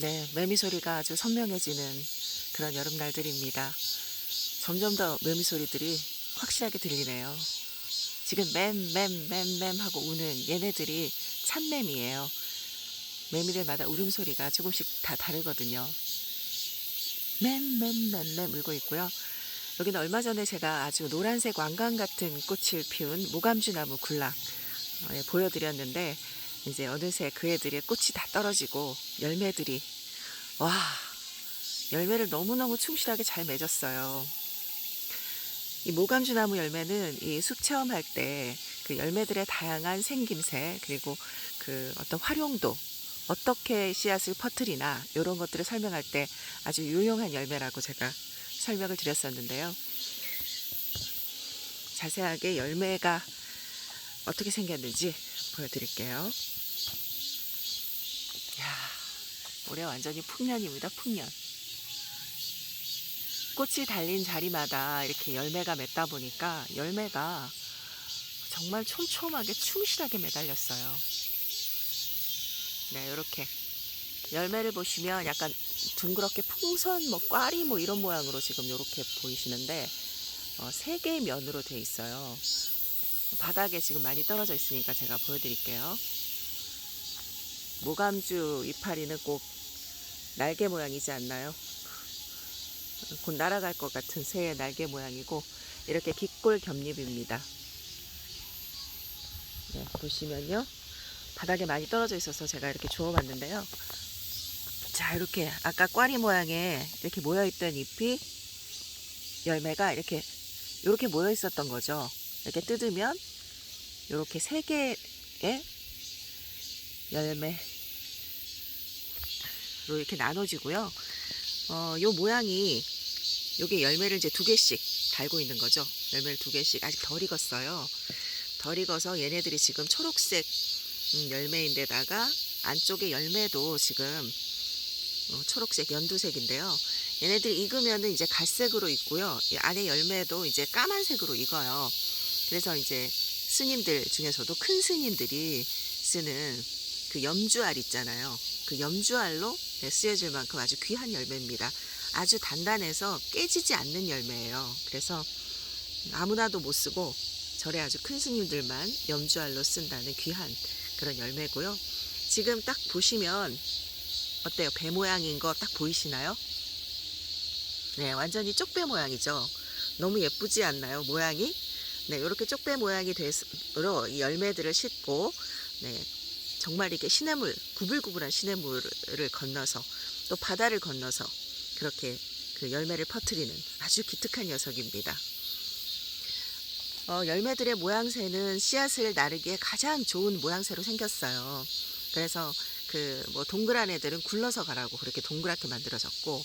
네, 매미 소리가 아주 선명해지는 그런 여름날들입니다. 점점 더 매미 소리들이 확실하게 들리네요. 지금 맴맴맴맴 하고 우는 얘네들이 참매미예요. 매미들마다 울음소리가 조금씩 다 다르거든요. 맴맴맴맴 울고 있고요. 여기는 얼마 전에 제가 아주 노란색 왕관 같은 꽃을 피운 모감주 나무 굴락 어, 예, 보여드렸는데 이제 어느새 그 애들의 꽃이 다 떨어지고 열매들이 와 열매를 너무너무 충실하게 잘 맺었어요. 이 모감주나무 열매는 이 숲 체험할 때 그 열매들의 다양한 생김새 그리고 그 어떤 활용도 어떻게 씨앗을 퍼뜨리나 이런 것들을 설명할 때 아주 유용한 열매라고 제가 설명을 드렸었는데요. 자세하게 열매가 어떻게 생겼는지 보여드릴게요. 야, 올해 완전히 풍년입니다. 풍년. 꽃이 달린 자리마다 이렇게 열매가 맺다 보니까 열매가 정말 촘촘하게 충실하게 매달렸어요. 네, 이렇게 열매를 보시면 약간 둥그렇게 풍선, 뭐 꽈리 뭐 이런 모양으로 지금 이렇게 보이시는데 어, 세 개의 면으로 돼 있어요. 바닥에 지금 많이 떨어져 있으니까 제가 보여드릴게요. 모감주 이파리는 꼭 날개 모양이지 않나요? 곧 날아갈 것 같은 새의 날개 모양이고 이렇게 깃골 겹잎입니다. 네, 보시면요. 바닥에 많이 떨어져 있어서 제가 이렇게 주워봤는데요. 자, 이렇게 아까 꽈리 모양의 이렇게 모여있던 잎이 열매가 이렇게 이렇게 모여 있었던 거죠. 이렇게 뜯으면 이렇게 세 개의 열매로 이렇게 나눠지고요. 어, 요 모양이 요게 열매를 이제 두 개씩 달고 있는 거죠. 열매를 두 개씩 아직 덜 익었어요. 덜 익어서 얘네들이 지금 초록색 음, 열매인데다가 안쪽에 열매도 지금 어, 초록색 연두색인데요. 얘네들이 익으면은 이제 갈색으로 익고요. 이 안에 열매도 이제 까만색으로 익어요. 그래서 이제 스님들 중에서도 큰 스님들이 쓰는 그 염주알 있잖아요. 그 염주알로 네, 쓰여질 만큼 아주 귀한 열매입니다. 아주 단단해서 깨지지 않는 열매예요. 그래서 아무나도 못 쓰고 절에 아주 큰 스님들만 염주알로 쓴다는 귀한 그런 열매고요. 지금 딱 보시면 어때요? 배 모양인 거 딱 보이시나요? 네, 완전히 쪽배 모양이죠. 너무 예쁘지 않나요? 모양이? 네, 이렇게 쪽배 모양이 돼서로 이 열매들을 싣고 네, 정말 이렇게 시냇물, 구불구불한 시냇물을 건너서 또 바다를 건너서 그렇게 그 열매를 퍼뜨리는 아주 기특한 녀석입니다. 어, 열매들의 모양새는 씨앗을 나르기에 가장 좋은 모양새로 생겼어요. 그래서 그 뭐 동그란 애들은 굴러서 가라고 그렇게 동그랗게 만들어졌고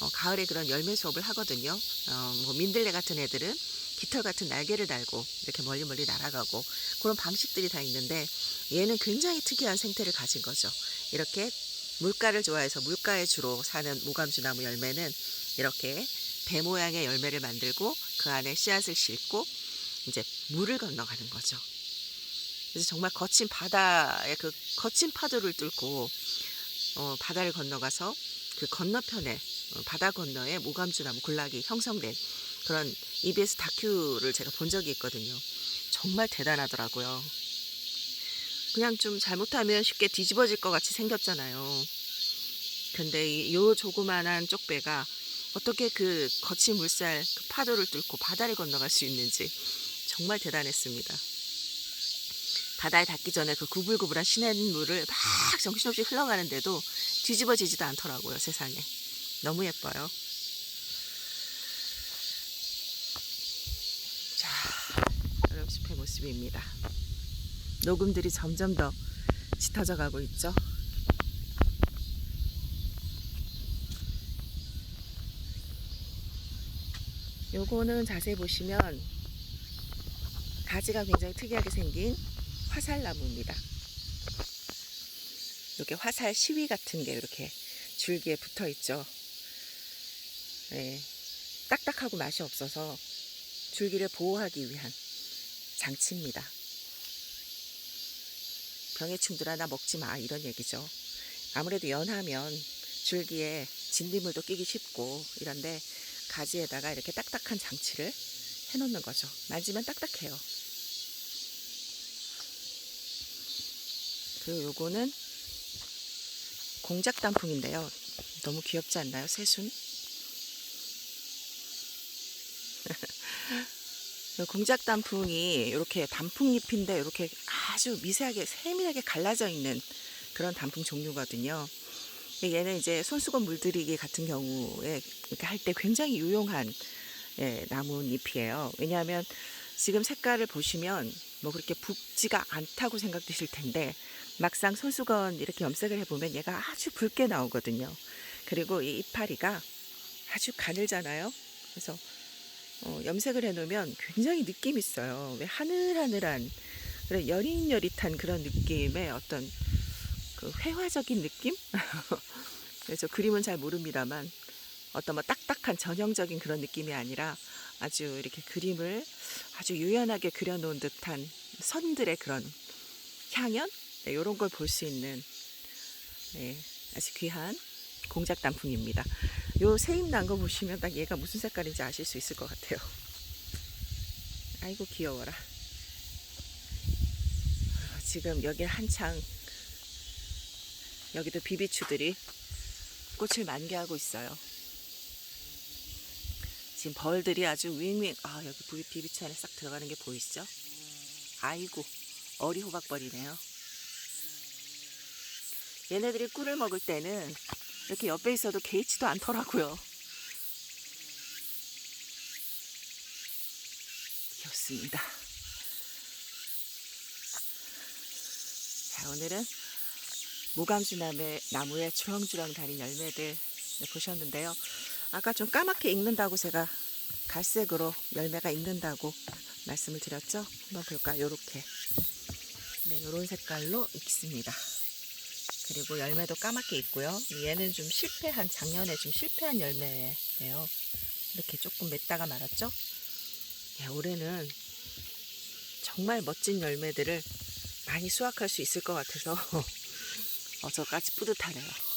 어, 가을에 그런 열매 수업을 하거든요. 어, 뭐 민들레 같은 애들은 깃털 같은 날개를 달고 이렇게 멀리 멀리 날아가고 그런 방식들이 다 있는데 얘는 굉장히 특이한 생태를 가진 거죠. 이렇게 물가를 좋아해서 물가에 주로 사는 무감주 나무 열매는 이렇게 배 모양의 열매를 만들고 그 안에 씨앗을 싣고 이제 물을 건너가는 거죠. 그래서 정말 거친 바다의 그 거친 파도를 뚫고 어, 바다를 건너가서 그 건너편에 어, 바다 건너에 모감주 나무 군락이 형성된 그런 EBS 다큐를 제가 본 적이 있거든요. 정말 대단하더라고요. 그냥 좀 잘못하면 쉽게 뒤집어질 것 같이 생겼잖아요. 근데 이 요 조그만한 쪽배가 어떻게 그 거친 물살 그 파도를 뚫고 바다를 건너갈 수 있는지 정말 대단했습니다. 바다에 닿기 전에 그 구불구불한 시냇물을 막 정신없이 흘러가는데도 뒤집어지지도 않더라고요, 세상에. 너무 예뻐요. 자, 여름숲의 모습입니다. 녹음들이 점점 더 짙어져 가고 있죠. 요거는 자세히 보시면 가지가 굉장히 특이하게 생긴 화살나무입니다. 이렇게 화살 시위 같은 게 이렇게 줄기에 붙어 있죠. 네, 딱딱하고 맛이 없어서 줄기를 보호하기 위한 장치입니다. 병해충들아 나 먹지 마 이런 얘기죠. 아무래도 연하면 줄기에 진딧물도 끼기 쉽고 이런데 가지에다가 이렇게 딱딱한 장치를 해놓는 거죠. 만지면 딱딱해요. 그리고 요거는 공작 단풍인데요. 너무 귀엽지 않나요? 새순? 공작 단풍이 이렇게 단풍잎인데 이렇게 아주 미세하게 세밀하게 갈라져 있는 그런 단풍 종류거든요. 얘는 이제 손수건 물들이기 같은 경우에 이렇게 할 때 굉장히 유용한 예, 나뭇잎이에요. 왜냐하면 지금 색깔을 보시면 뭐 그렇게 붉지가 않다고 생각되실 텐데 막상 손수건 이렇게 염색을 해보면 얘가 아주 붉게 나오거든요. 그리고 이 이파리가 아주 가늘잖아요. 그래서 어, 염색을 해놓으면 굉장히 느낌 있어요. 왜 하늘하늘한 그런 여릿여릿한 그런 느낌의 어떤 그 회화적인 느낌? 그래서 그림은 잘 모릅니다만 어떤 뭐 딱딱한 전형적인 그런 느낌이 아니라 아주 이렇게 그림을 아주 유연하게 그려놓은 듯한 선들의 그런 향연 네, 이런 걸 볼 수 있는 네, 아주 귀한 공작 단풍입니다. 요 새잎 난거 보시면 딱 얘가 무슨 색깔인지 아실 수 있을 것 같아요. 아이고 귀여워라. 지금 여기 한창 여기도 비비추들이 꽃을 만개하고 있어요. 지금 벌들이 아주 윙윙 아 여기 비- 비비추 안에 싹 들어가는 게 보이시죠? 아이고 어리 호박벌이네요. 얘네들이 꿀을 먹을 때는 이렇게 옆에 있어도 개의치도 않더라고요. 귀엽습니다. 자, 오늘은 모감주나무 나무에 주렁주렁 달린 열매들 네, 보셨는데요. 아까 좀 까맣게 익는다고 제가 갈색으로 열매가 익는다고 말씀을 드렸죠. 한번 볼까요? 요렇게. 네, 요런 색깔로 익습니다. 그리고 열매도 까맣게 있고요. 얘는 좀 실패한 작년에 좀 실패한 열매예요. 이렇게 조금 맸다가 말았죠. 야, 올해는 정말 멋진 열매들을 많이 수확할 수 있을 것 같아서 어저까지 뿌듯하네요.